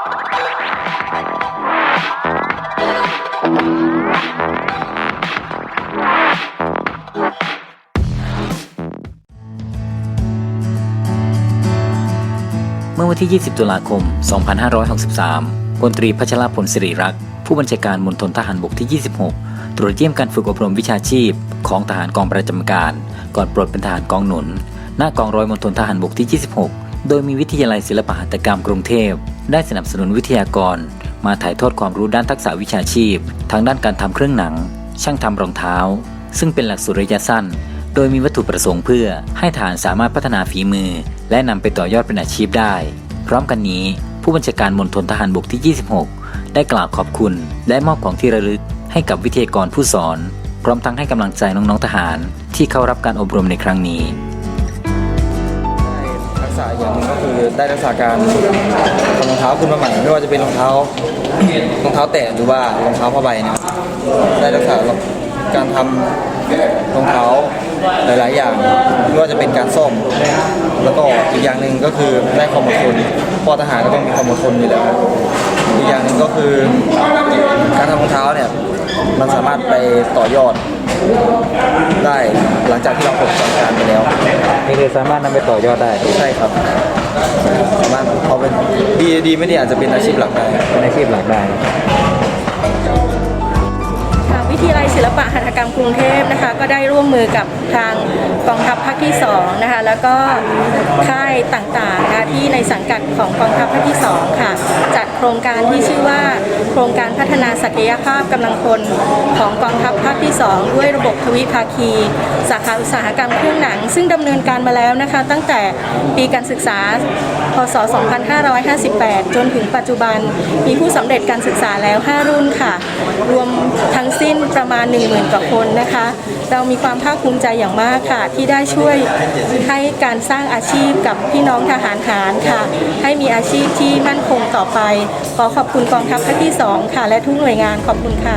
เมื่อวันที่ 20 ตุลาคม 2563พลตรีพัชรพลสิริรักษ์ ผู้บัญชาการมณฑลทหารบกที่ 26 ตรวจเยี่ยมการฝึกอบรมวิชาชีพ ของทหารกองประจำการ ก่อนปลดเป็นทหารกองหนุน หน้ากองร้อยมณฑลทหารบกที่ 26 โดยมีวิทยาลัยศิลปหัตถกรรมกรุงเทพ ได้สนับสนุนวิทยากร มาถ่ายทอดความรู้ด้านทักษะวิชาชีพ ทางด้านการทำเครื่องหนัง ช่างทำรองเท้า ซึ่งเป็นหลักสูตรระยะสั้น โดยมีวัตถุประสงค์เพื่อให้ฐานสามารถพัฒนาฝีมือ และนำไปต่อยอดเป็นอาชีพได้ พร้อมกันนี้ ผู้บัญชาการมณฑลทหารบกที่ 26 ได้กล่าวขอบคุณ และมอบของที่ระลึก ให้กับวิทยากรผู้สอน พร้อมทั้งให้กำลังใจน้องๆทหาร ที่เข้ารับการอบรมในครั้งนี้ กษะอย่างหนึ่งก็คือได้ทักษะการทำรองเท้าขึ้นมาใหม่ไม่ว่าจะเป็นรองเท้ารองเท้าแตะหรือว่ารองเท้าผ้าใบเนี่ยได้ทักษะการทำรองเท้าหลาย ๆ อย่างไม่ว่าจะเป็นการซ่อมแล้วก็อีกอย่างหนึ่งก็คือได้ความอดทนพอทหารก็ต้องมีความอดทนอยู่แล้วอีกอย่างหนึ่งก็คือการทำรองเท้าเนี่ยมันสามารถไปต่อยอดได้หลังจากที่เราปลดประจำการไปแล้ว นี่คือสามารถนำไปต่อยอดได้ใช่ครับสามารถเอาเป็นดีดีไม่ดีอาจจะเป็นอาชีพหลักได้เป็นอาชีพหลักได้ทางวิทยาลัยศิลปะหัตถกรรมกรุงเทพนะคะ ก็ได้ร่วมมือกับทางกองทัพภาคที่2นะคะแล้วก็ค่ายต่างๆนะคะที่ในสังกัดของกองทัพภาคที่2 ค่ะจัดโครงการที่ชื่อว่า โครงการพัฒนาศักยภาพกำลังพลของกองทัพภาคที่ 2 ด้วยระบบทวิภาคี สาขาอุตสาหกรรมเครื่องหนัง ซึ่งดำเนินการมาแล้วนะคะ ตั้งแต่ปีการศึกษา พศ 2558 จนถึงปัจจุบันมีผู้สำเร็จการศึกษาแล้ว 5 รุ่นค่ะ รวมทั้งสิ้นประมาณ 10,000 กว่าคนนะคะ เรามีความภาคภูมิใจอย่างมากค่ะ ที่ได้ช่วยให้การสร้างอาชีพกับพี่น้องทหารหารค่ะ ให้มีอาชีพที่มั่นคงต่อไปขอขอบคุณกองทัพภาคที่ 2 ค่ะ และทุกหน่วยงานขอบคุณค่ะ